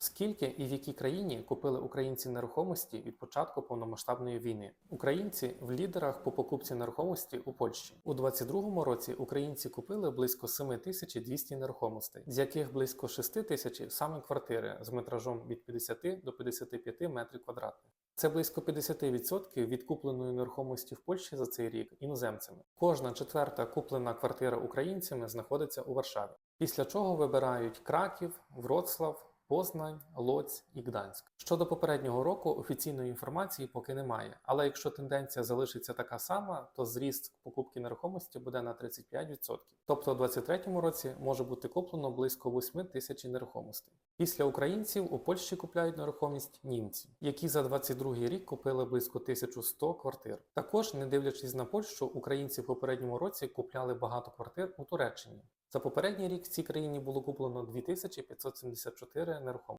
Скільки і в якій країні купили українці нерухомості від початку повномасштабної війни? Українці в лідерах по покупці нерухомості у Польщі у 2022 році. Українці купили близько 7200 нерухомостей, з яких близько 6 тисяч саме квартири з метражом від 50 до 55 метрів квадратних. Це близько 50% від купленої нерухомості в Польщі за цей рік іноземцями. Кожна четверта куплена квартира українцями знаходиться у Варшаві. Після чого вибирають Краків, Вроцлав, Познань, Лоць і Гданськ. Щодо попереднього року офіційної інформації поки немає, але якщо тенденція залишиться така сама, то зріст покупки нерухомості буде на 35%. Тобто у 2023 році може бути куплено близько 8 тисяч нерухомостей. Після українців у Польщі купляють нерухомість німці, які за 22 рік купили близько 1100 квартир. Також, не дивлячись на Польщу, українці в попередньому році купляли багато квартир у Туреччині. За попередній рік в цій країні було куплено 2574 нерухомості.